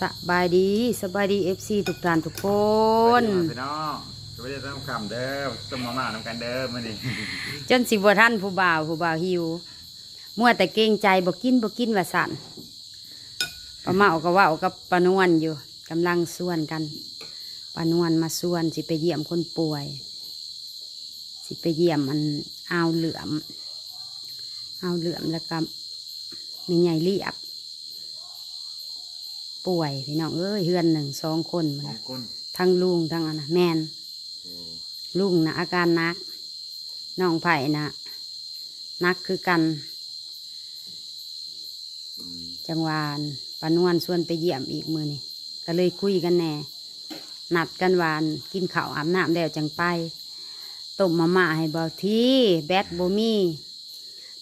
สบายดีสบายดีเอฟซีทุกท่านทุกคนพี่น้องสวัสดีท่านผู้ชมเด้อต้มมาม่าน้ำกันเด้อมื้อนี้จนสิบ่ท่านผู้บ่าวผู้บ่าวหิวมัวแต่เกรงใจบ่กินบ่กินว่าสั่นป้าเมาก็เว่ากับป้านวลอยู่กำลังส่วนกันป้านวลมาส่วนสิไปเยี่ยมคนป่วย สิไปเยี่ยมมันอาวเหลือมอาวเหลือมแล้วก็มีใหญ่เรียบ ป่วยพี่น้องเอ้ยเฮือนหนึ่งสองคนมันขอน่ะงคุณทั้งลุงทั้งอันนะแมนลุงนะอาการหนักน้องไผ่นะหนักคือกัน จังหวานปานวลชวนไปเยี่ยมอีกมือนี่ก็เลยคุยกันแน่นัดกันวานกินข้าวอาบน้ำแล้วจังไปต้มมาม่าให้เบาที่แบตโบมี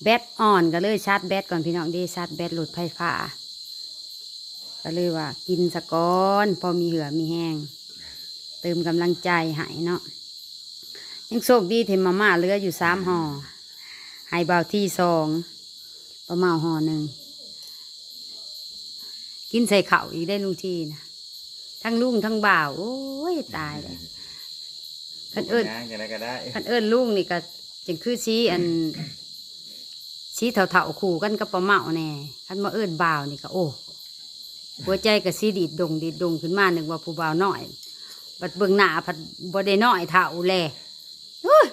แบตอ่อนก็เลยชาร์จแบตก่อนพี่น้องเดีชาร์จแบตหลุดไฟฟ้า ก็เลยว่า กินสะก้อนพอมีเหือมีแห้งเติมกำลังใจให้เนาะยังโชคดีที่มาม่าเหลืออยู่สามห่อให้เบาที่สองประมาห่อหนึ่งกินใส่เข่าวอีกได้ลุงทีนะทั้งลุงทั้งบ่าว โอ้ยตายเลยคันเอิ้นงานกันได้ก็ได้คันเอิญลุงนี่ก็จังคือชี้อันชี้เถาๆขู่กันกับประเมาแน่คันมาเอิญบ่าวนี่ก็โอ้ หัวใจก็สีดีดดงดีดดงขึ้นมาหนึ่งว่าผู้บ่าวน้อยบัดเบิ่งหน้าผัดบ่ได้น้อยเท่าแลโอ้ย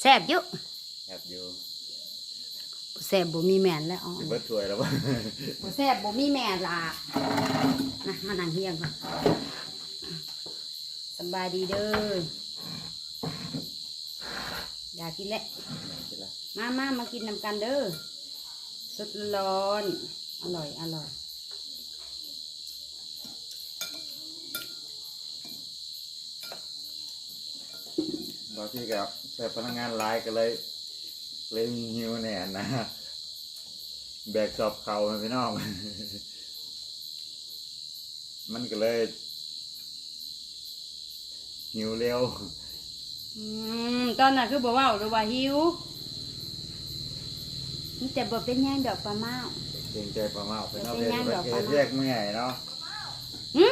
แซ่บอยุแอบอยู่แซ่บบ่มีแม่นแล้วอ๋อสิเบิดถ้วยแล้วบ่บ่แซ่บบ่มีแม่ล่ะนะมานั่งเฮียงค่ะสำบายดีเด้ออยากกินแหละ มามามากินนำกันเด้อสดร้อนๆ อร่อย อร่อยบางทีกับใส่พนักงานหลายก็เลยเลยหิวแน่นะ แบกสอบเขานะพี่น้อง มันก็เลย หิวเร็ว อืม ตอนนั้นคือบอกว่าหรือว่าหิวนี่แต่บ่เป็นหยังดอกปลาเมา เกรงใจปลาเมาไปเนาะเป็นเรียย่างกดอกปลาเมาเรียกเมื่อยเนาะหึ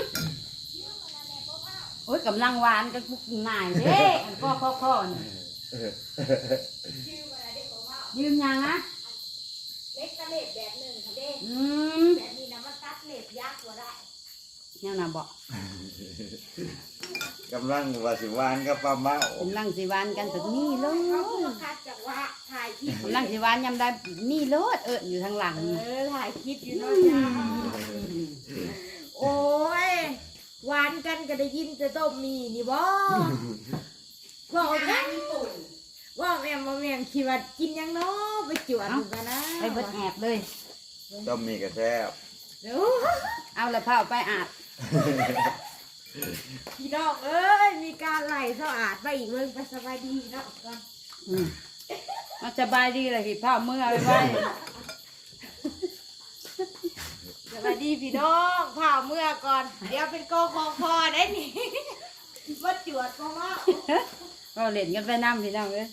โอ้ยกำลังหวานกันพุกหน่ายเด้อันก็ข้อข้อนี่ยืมยังนะเล็กกระเล็บแบบหนึ่งค่ะเด้อืมแบบนี้นะมันตัดเล็บยากกว่าได้ เนี่ยนะบอกกำลังว่าสิหวานกับปลาเมา กำลังสิหวานกันถึงนี่เลเขายพูดคัดจากว่าถ่ายคลิปกำลังสิหวานยำได้นี่เลิศเอิญอยู่ทางหลัง เอนี่อถ่ายคลิปอยู่เนาะจ้าโอ้ยหวานกันก็ได้ยินแต่ต้มมีนี่บ่บอกกันว่าแม่มาแม่งคิดว่ากินหยังเนาะไปจวดดูกันนะไปเบิดแอบเลยต้มมีกระแซ่บเดี๋ยวเอาละเผาไปอาบ พี่น้องเอ้ย มีการไหลสะอาดไปอีกเรื่องไปสบายดีเนาะก่อนอืมมาสบายดีเลยพี่เผาเมื่อไว้ไว้สวัสดีพี่น้องผ่าเมื่อก่อน เดี๋ยวเป็นโกคองคอได้นี่มาจวดก็ว่าก็เล่นกันไปน้ำพี่น้องเอ้ย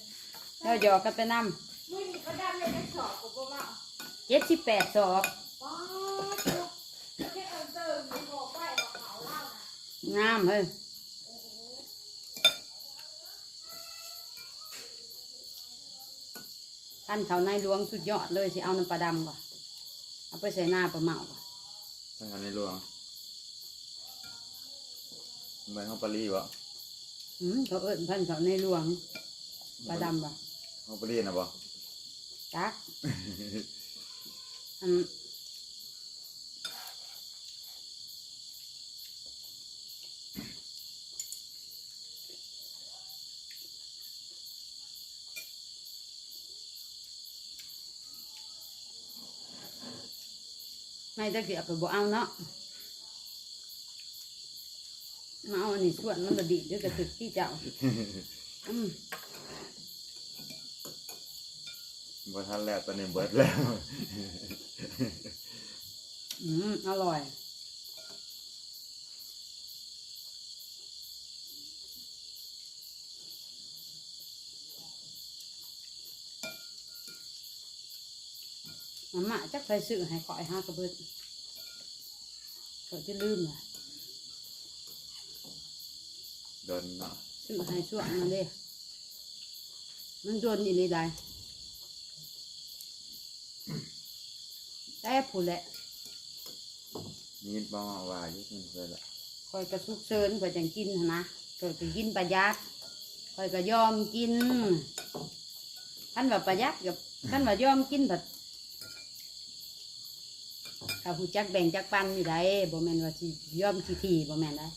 เราหยอกกันไปน้มื่อนี้ก็ดันเลยได้สอบกับว่าำเจ็ดสิบแปดศอก ป้าตัวแค่เอาเติมมันบอกไปว่าเขาเล่านะ งามเฮ้ยท่านเขาในหลวงสุดยอดเลยสิเอาน้ำปลาดำก่อนเอาไปใส่หน้าปลาเมาก่อนทางในหลวงเหมือนของปารีวะอืมเขาเอิ้นพันเขาในหลวงปลาดำบ่ของปารีนะบ่จัก อัน ไม่ตะเกียบไปบ่เอาเนาะมาเอาอันนี้ส่วนมันบดีเดี๋ยวกระถึกที่เจ้าอืมบ่ทันแล้วตอนนี้เบิดแล้ว อืมอร่อย มาม่าจักไปซื้อให้ข่อยห้ากระเบิดเขาจะลืมอะโดนเนาะซื้อให้ช่วงมันเด้มันโดนอีนี่ได้แต่ผู้แหละมีดบ้องว่ายุคมันเลยแหละคอยกระซุกเซินกว่าจังกินหั้นนะเกิดไปกินประหยัดคอยก็ยอมกินท่านว่าประหยัดกับท่านว่ายอมกินแบบ ข้าหูจักแบ่งจักปันนี่ได้บ่แม่นว่าสิยอมขี้ทีบ่แม่นได้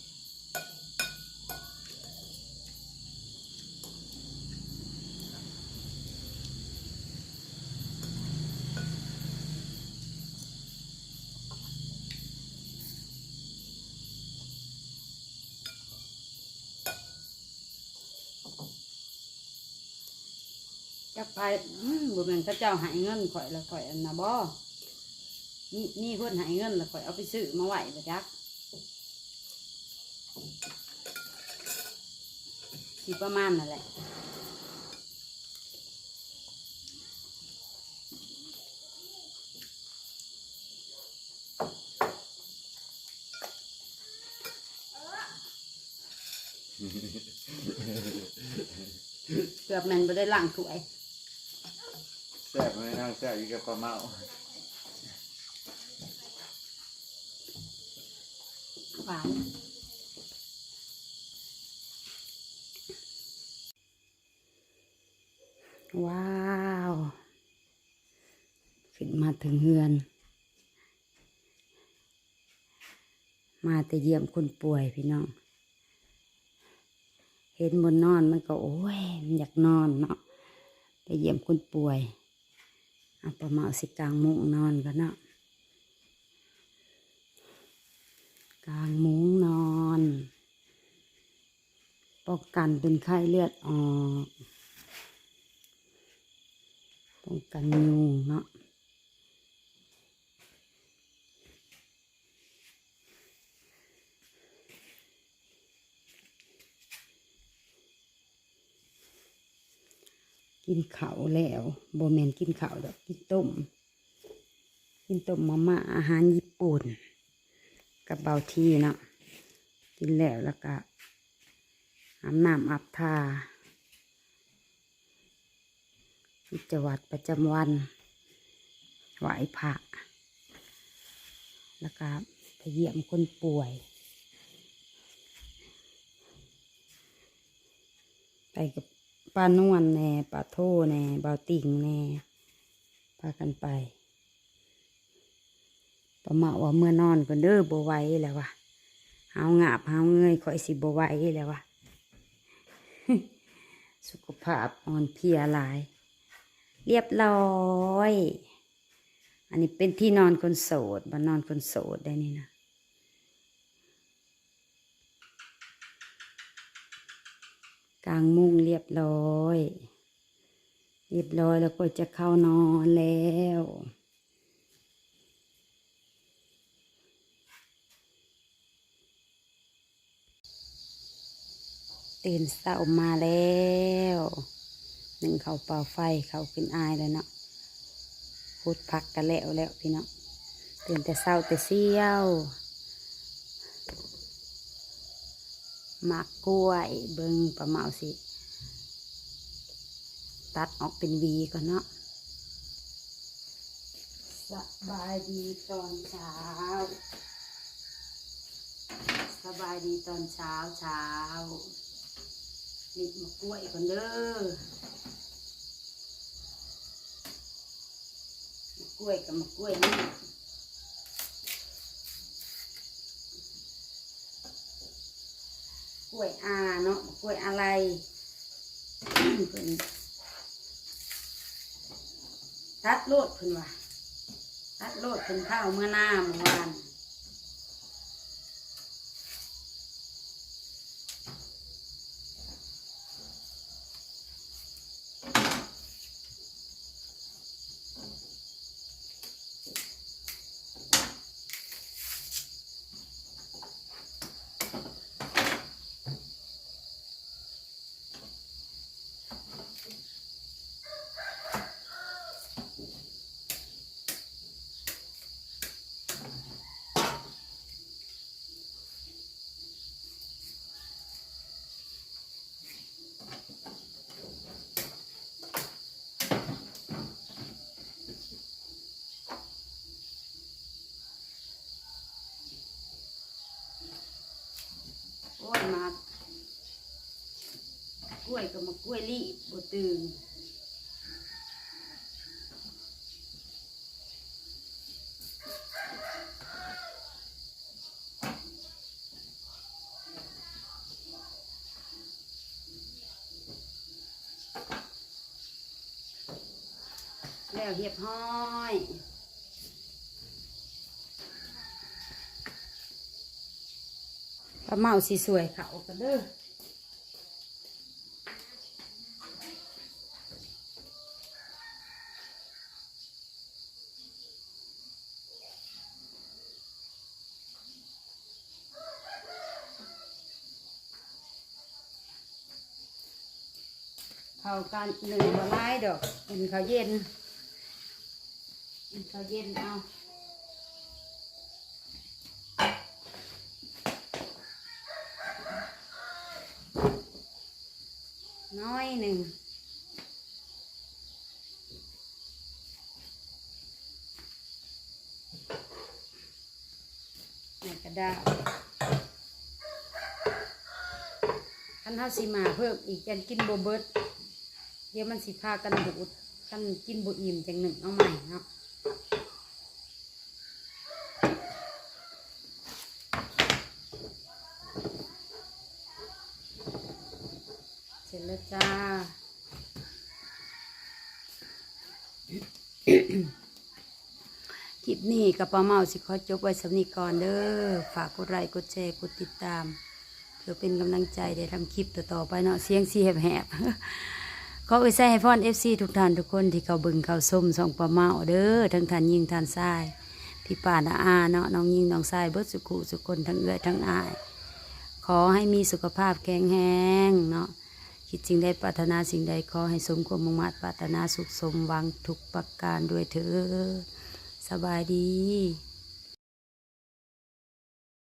จักไปอืมบ่แม่นเขาเจ้าหายเงินข่อยแล้วข่อยอันน่ะบ่ นี่นี่เพิ่นใหายเงินแล้วข่อยเอาไปซื้อมาไหวบ่จักสิประมาณนั่นแหละเกือบแม่นบ่ได้ล้างถ้วยแซ่บไหมน้องแซ่บอยู่กับปลาเมา หวานว้าวขึ้นมาถึงเฮือน มาแต่เยี่ยมคนป่วยพี่น้อง เห็นบนนอนมันก็โอ้ยมันอยากนอนเนาะไปเยี่ยมคนป่วยเอาประมาสิกลางมุ้งนอนกันเนาะ กลางมุ้งนอน ป้องกันเป็นไข้เลือดออกป้องกันยุงเนาะกินข้าวแล้วโบแมนกินข้าวดอกกินต้ม กินต้มมาม่าอาหารญี่ปุ่น กับเบาทีเนาะกินแล้วแล้วก็อาบน้ำอาบทากิจวัตรประจำวันไหวพระแล้วก็ไปเยี่ยมคนป่วย ไปกับป้านวลแน่ป้าโทแน่เบาติ่งแน่พากันไป ประมาว่าเมื่อนอนก็เด้อบไหว้แล้ววะเฮางาบเฮาเงยข่อยสิบไหว้แล้ววะสุขภาพอ่อนเพลียหลาย เรียบร้อย อันนี้เป็นที่นอนคนโสดบ้านนอนคนโสดได้นี่นะกลางมุ้งเรียบร้อย เรียบร้อยแล้วก็จะเข้านอนแล้ว ตื่นเช้ามาแล้วหนึ่งเขาเป่าไฟเขาขึ้นอายแล้วเนาะพูดพักกันแล้วแล้วพี่เนาะตื่นแต่เช้าแต่เสี้ยวหมากกล้วยเบิงประเมาสิ ตัดออกเป็นวีก่อนเนาะสบายดีตอนเช้า สบายดีตอนเช้าเช้า นิดมะกล้วยก่อนเด้อมะกล้วยกับมะกล้วยนี่กล้วยอาเนาะมะกล้วยอะไรเพิ่นตัดโลดเพิ่นว่าตัดโลดเพิ่นข้าวเมื่อหน้าเมื่อวาน ล้วยมากล้วยก็มากล้วยรีบบตื่นแล้วเรียบห้อย ปลาเมาสีสวยเขากันเด้อเขาการหนึ่งบร้ายดอกเป็นเขาเย็นเป็นเขาเย็นเอา น้อยหนึ่งในกระดาษคันเท้าสีมาเพิ่มอีกกันกินโบเบิดเดี๋ยวมันสิพากันดูดกันกินบุอิ่มจังหนึ่งเอาใหม่เนาะเสร็จ แล้วจ้า คลิปนี้กับป้าเมาสิขอจบไว้สำนีก่อนเด้อ ฝากกดไลค์กดแชร์กดติดตาม เพื่อเป็นกำลังใจได้ทำคลิปต่อๆไปเนาะเสียงเสียบแหบขออวยใส่ให้พรเอฟซีทุกท่านทุกคนที่เขาบึงเขาส้มส่องปลาเมาเด้อทั้งท่านยิงท่านทราย พี่ป่านาอาเนาะน้องยิงน้องทรายเบิดสุขุสุคนทั้งเอื้อยทั้งอาย ขอให้มีสุขภาพแข็งแรงเนาะ คิดสิ่งใดปรารถนาสิ่งใดขอให้สมความมุ่งมั่นปรารถนาสุขสมหวังทุกประการด้วยเถิดสบายดี